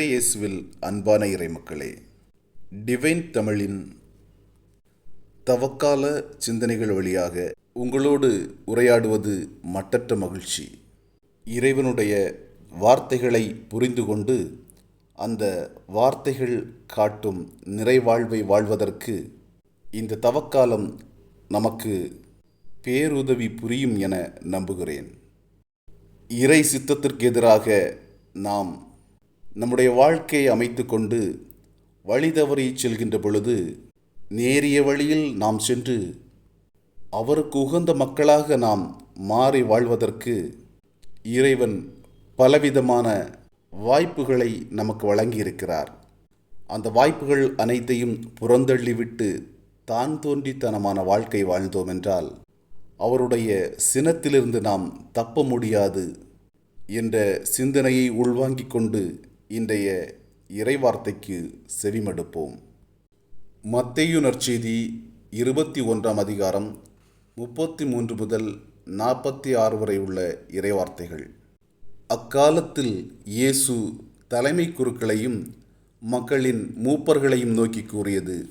இயேசுவில் அன்பான இறைமக்களே டிவைன் தமிழின் தவக்கால சிந்தனைகள் வழியாக உங்களோடு உரையாடுவது மட்டற்ற மகிழ்ச்சி. இறைவனுடைய வார்த்தைகளை புரிந்து கொண்டு அந்த வார்த்தைகள் காட்டும் நிறைவாழ்வை வாழ்வதற்கு இந்த தவக்காலம் நமக்கு பேருதவி புரியும் என நம்புகிறேன். இறை சித்தத்திற்கு எதிராக நாம் நம்முடைய வாழ்க்கையை அமைத்துக்கொண்டு வழி தவறி செல்கின்ற பொழுது நேரிய வழியில் நாம் சென்று அவருக்கு உகந்த மக்களாக நாம் மாறி வாழ்வதற்கு இறைவன் பலவிதமான வாய்ப்புகளை நமக்கு வழங்கியிருக்கிறார். அந்த வாய்ப்புகள் அனைத்தையும் புறந்தள்ளிவிட்டு தான் தோன்றித்தனமான வாழ்க்கை வாழ்ந்தோம் என்றால் அவருடைய சினத்திலிருந்து நாம் தப்ப முடியாது என்ற சிந்தனையை உள்வாங்கிக் கொண்டு இன்றைய இறைவார்த்தைக்கு செவிமடுப்போம். மத்தேயு செய்தி இருபத்தி ஒன்றாம் அதிகாரம் முப்பத்தி மூன்று முதல் நாற்பத்தி ஆறு வரை உள்ள இறைவார்த்தைகள். அக்காலத்தில் இயேசு தலைமை குருக்களையும் மக்களின் மூப்பர்களையும் நோக்கி கூறியது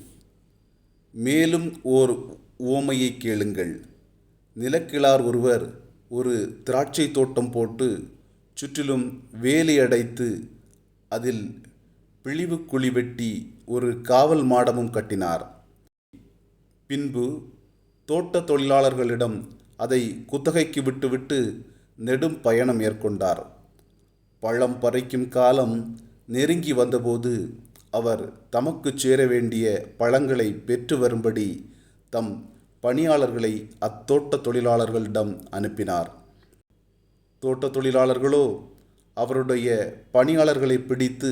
மேலும் ஓர் ஓமையை கேளுங்கள். நிலக்கிழார் ஒருவர் ஒரு திராட்சை தோட்டம் போட்டு சுற்றிலும் வேலி அடைத்து அதில் பிழிவு குழி வெட்டி ஒரு காவல் மாடமும் கட்டினார். பின்பு தோட்ட தொழிலாளர்களிடம் அதை குத்தகைக்கு விட்டுவிட்டு நெடும் பயணம் மேற்கொண்டார். பழம் பறிக்கும் காலம் நெருங்கி வந்தபோது அவர் தமக்கு சேர வேண்டிய பழங்களை பெற்று வரும்படி தம் பணியாளர்களை அத்தோட்ட தொழிலாளர்களிடம் அனுப்பினார். தோட்ட தொழிலாளர்களோ அவருடைய பணியாளர்களை பிடித்து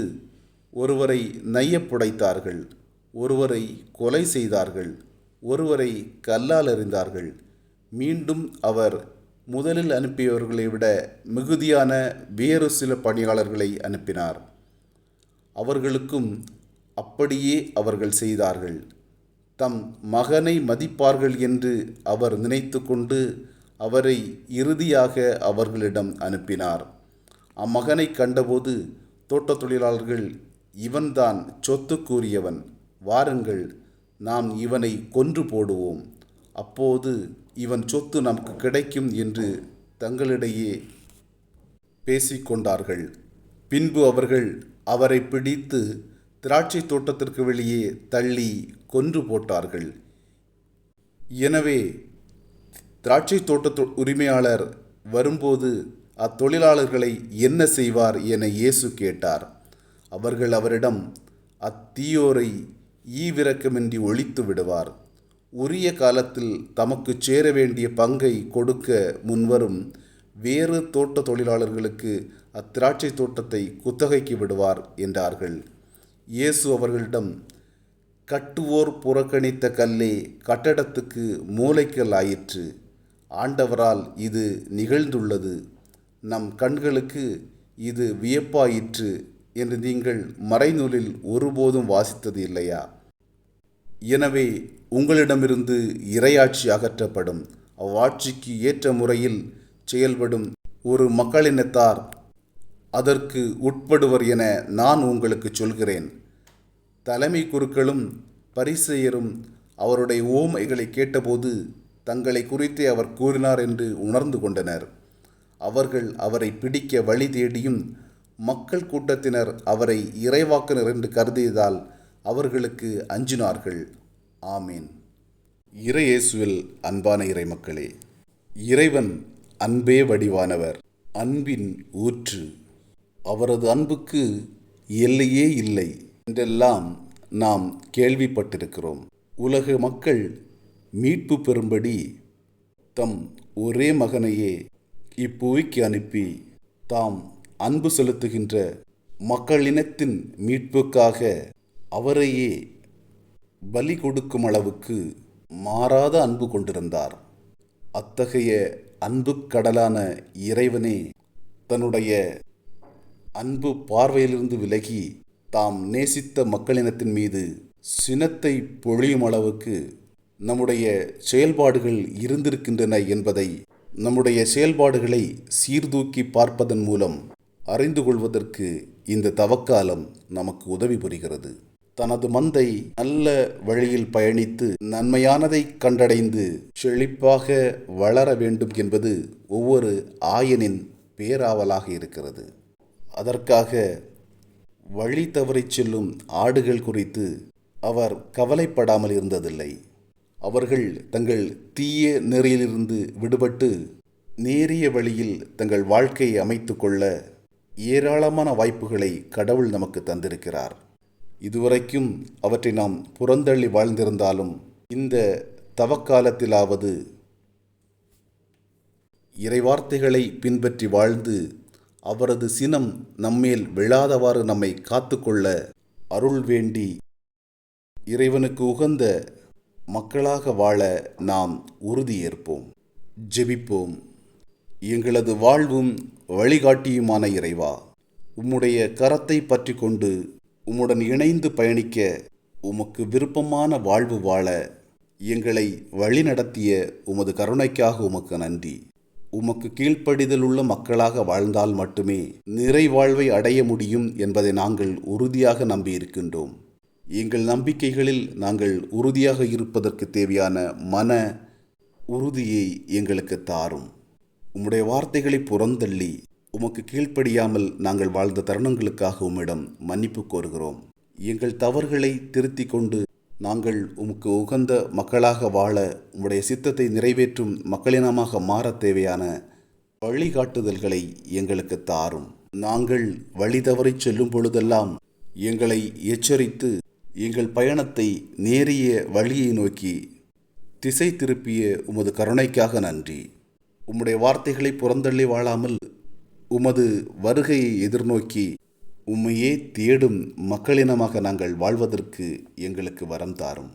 ஒருவரை நையப்புடைத்தார்கள் ஒருவரை கொலை செய்தார்கள் ஒருவரை கல்லால் எறிந்தார்கள். மீண்டும் அவர் முதலில் அனுப்பியவர்களை விட மிகுதியான வேறு சில பணியாளர்களை அனுப்பினார். அவர்களுக்கும் அப்படியே அவர்கள் செய்தார்கள். தம் மகனை மதிப்பார்கள் என்று அவர் நினைத்து கொண்டு அவரை இறுதியாக அவர்களிடம் அனுப்பினார். அம்மகனை கண்டபோது தோட்டத் தொழிலாளர்கள் இவன்தான் சொத்துக்குரியவன் வாருங்கள் நாம் இவனை கொன்று போடுவோம். அப்போது இவன் சொத்து நமக்கு கிடைக்கும் என்று தங்களிடையே பேசிக்கொண்டார்கள். பின்பு அவர்கள் அவரை பிடித்து திராட்சை தோட்டத்திற்கு வெளியே தள்ளி கொன்று போட்டார்கள். எனவே திராட்சை தோட்ட உரிமையாளர் வரும்போது அத்தொழிலாளர்களை என்ன செய்வார் என இயேசு கேட்டார். அவர்கள் அவரிடம் அத்தீயோரை ஈவிரக்கமின்றி ஒழித்து விடுவார். உரிய காலத்தில் தமக்கு சேர வேண்டிய பங்கை கொடுக்க முன்வரும் வேறு தோட்ட தொழிலாளர்களுக்கு அத்திராட்சை தோட்டத்தை குத்தகைக்கு விடுவார் என்றார்கள். இயேசு அவர்களிடம் கட்டுவோர் புறக்கணித்த கல்லே கட்டடத்துக்கு மூளைக்கல் ஆயிற்று ஆண்டவரால் இது நிகழ்ந்துள்ளது. நம் கண்களுக்கு இது வியப்பாயிற்று என்று நீங்கள் மறைநூலில் ஒருபோதும் வாசித்தது இல்லையா? எனவே உங்களிடமிருந்து இரையாட்சி அகற்றப்படும். அவ்வாட்சிக்கு ஏற்ற முறையில் செயல்படும் ஒரு மக்களினத்தார் அதற்கு உட்படுவர் என நான் உங்களுக்கு சொல்கிறேன். தலைமை குருக்களும் பரிசெயரும் அவருடைய ஓமைகளை கேட்டபோது தங்களை குறித்தே அவர் கூறினார் என்று உணர்ந்து கொண்டனர். அவர்கள் அவரை பிடிக்க வழி தேடியும் மக்கள் கூட்டத்தினர் அவரை இறைவாக்கினர் என்று கருதியதால் அவர்களுக்கு அஞ்சினார்கள். ஆமீன். இறையேசுவில் அன்பான இறைமக்களே இறைவன் அன்பே வடிவானவர் அன்பின் ஊற்று. அவரது அன்புக்கு எல்லையே இல்லை என்றெல்லாம் நாம் கேள்விப்பட்டிருக்கிறோம். உலக மக்கள் மீட்பு பெறும்படி தம் ஒரே மகனையே இப்புவிக்கு அனுப்பி தாம் அன்பு செலுத்துகின்ற மக்களினத்தின் மீட்புக்காக அவரையே பலி கொடுக்கும் அளவுக்கு மாறாத அன்பு கொண்டிருந்தார். அத்தகைய அன்பு கடலான இறைவனே தன்னுடைய அன்பு பார்வையிலிருந்து விலகி தாம் நேசித்த மக்களினத்தின் மீது சினத்தை பொழியும் அளவுக்கு நம்முடைய செயல்பாடுகள் இருந்திருக்கின்றன என்பதை நம்முடைய செயல்பாடுகளை சீர்தூக்கி பார்ப்பதன் மூலம் அறிந்து கொள்வதற்கு இந்த தவக்காலம் நமக்கு உதவி புரிகிறது. தனது மந்தை நல்ல வழியில் பயணித்து நன்மையானதை கண்டடைந்து செழிப்பாக வளர வேண்டும் என்பது ஒவ்வொரு ஆயனின் பேராவலாக இருக்கிறது. அதற்காக வழி தவறிச் செல்லும் ஆடுகள் குறித்து அவர் கவலைப்படாமல் இருந்ததில்லை. அவர்கள் தங்கள் தீய நெறியிலிருந்து விடுபட்டு நேரிய வழியில் தங்கள் வாழ்க்கையை அமைத்து கொள்ள ஏராளமான வாய்ப்புகளை கடவுள் நமக்கு தந்திருக்கிறார். இதுவரைக்கும் அவற்றை நாம் புறந்தள்ளி வாழ்ந்திருந்தாலும் இந்த தவக்காலத்திலாவது இறைவார்த்தைகளை பின்பற்றி வாழ்ந்து அவரது சினம் நம்மேல் விழாதவாறு நம்மை காத்துக்கொள்ள அருள் வேண்டி இறைவனுக்கு உகந்த மக்களாக வாழ நாம் உறுதியேற்போம். ஜெபிப்போம். எங்களது வாழ்வும் வழிகாட்டியுமான இறைவா உம்முடைய கரத்தை பற்றி கொண்டு உம்முடன் இணைந்து பயணிக்க உமக்கு விருப்பமான வாழ்வு வாழ எங்களை வழிநடத்திய உமது கருணைக்காக உமக்கு நன்றி. உமக்கு கீழ்ப்படிதலுள்ள மக்களாக வாழ்ந்தால் மட்டுமே நிறைவாழ்வை அடைய முடியும் என்பதை நாங்கள் உறுதியாக நம்பியிருக்கின்றோம். எங்கள் நம்பிக்கைகளில் நாங்கள் உறுதியாக இருப்பதற்கு தேவையான மன உறுதியை எங்களுக்கு தாரும். உம்முடைய வார்த்தைகளை புறந்தள்ளி உமக்கு கீழ்ப்படியாமல் நாங்கள் வாழ்ந்த தருணங்களுக்காக உம்மிடம் மன்னிப்பு கோருகிறோம். எங்கள் தவறுகளை திருத்தி கொண்டு நாங்கள் உமக்கு உகந்த மக்களாக வாழ உம்முடைய சித்தத்தை நிறைவேற்றும் மக்களினமாக மாறத் தேவையான வழிகாட்டுதல்களை எங்களுக்கு தாரும். நாங்கள் வழி தவறி செல்லும் பொழுதெல்லாம் எங்களை எச்சரித்து எங்கள் பயணத்தை நேரிய வழியை நோக்கி திசை திருப்பிய உமது கருணைக்காக நன்றி. உம்முடைய வார்த்தைகளை புறந்தள்ளி வாழாமல் உமது வருகையை எதிர்நோக்கி உம்மையே தேடும் மக்களினமாக நாங்கள் வாழ்வதற்கு எங்களுக்கு வரம் தாரும்.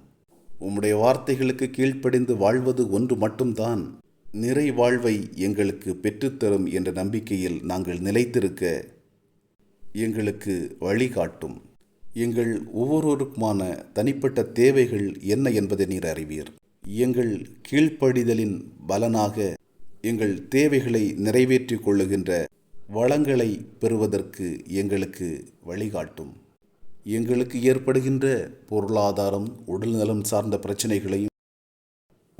உம்முடைய வார்த்தைகளுக்கு கீழ்ப்படிந்து வாழ்வது ஒன்று மட்டும்தான் நிறை வாழ்வை எங்களுக்கு பெற்றுத்தரும் என்ற நம்பிக்கையில் நாங்கள் நிலைத்திருக்க எங்களுக்கு வழிகாட்டும். எங்கள் ஒவ்வொருவருக்குமான தனிப்பட்ட தேவைகள் என்ன என்பதை நீர் அறிவீர். எங்கள் கீழ்ப்படிதலின் பலனாக எங்கள் தேவைகளை நிறைவேற்றிக் கொள்ளுகின்ற வளங்களை பெறுவதற்கு எங்களுக்கு வழிகாட்டும். எங்களுக்கு ஏற்படுகின்ற பொருளாதாரம் உடல்நலம் சார்ந்த பிரச்சனைகளையும்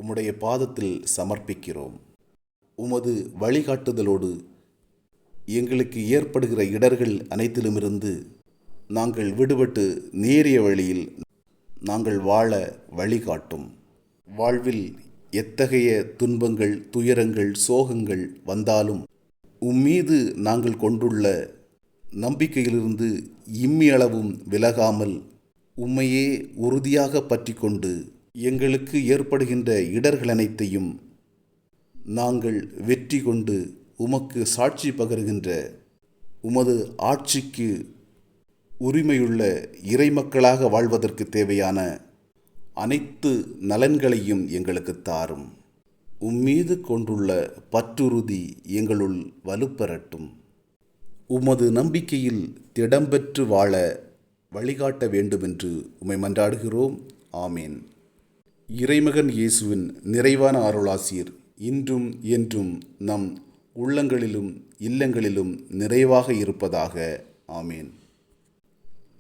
உம்முடைய பாதத்தில் சமர்ப்பிக்கிறோம். உமது வழிகாட்டுதலோடு எங்களுக்கு ஏற்படுகிற இடர்கள் அனைத்திலுமிருந்து நாங்கள் விடுபட்டு நேரிய வழியில் நாங்கள் வாழ வழிகாட்டும். வாழ்வில் எத்தகைய துன்பங்கள் துயரங்கள் சோகங்கள் வந்தாலும் உம்மீது நாங்கள் கொண்டுள்ள நம்பிக்கையிலிருந்து இம்மியளவும் விலகாமல் உம்மையே உறுதியாக பற்றி கொண்டு எங்களுக்கு ஏற்படுகின்ற இடர்கள் அனைத்தையும் நாங்கள் வெற்றி கொண்டு உமக்கு சாட்சி பகருகின்ற உமது ஆட்சிக்கு உரிமையுள்ள இறைமக்களாக வாழ்வதற்கு தேவையான அனைத்து நலன்களையும் எங்களுக்கு தாரும். உம்மீது கொண்டுள்ள பற்றுறுதி எங்களுள் வலுப்பெறட்டும். உமது நம்பிக்கையில் திடம்பெற்று வாழ வழிகாட்ட வேண்டுமென்று உமை மன்றாடுகிறோம். ஆமேன். இறைமகன் இயேசுவின் நிறைவான அருளாசீர் இன்றும் என்றும் நம் உள்ளங்களிலும் இல்லங்களிலும் நிறைவாக இருப்பதாக. ஆமேன்.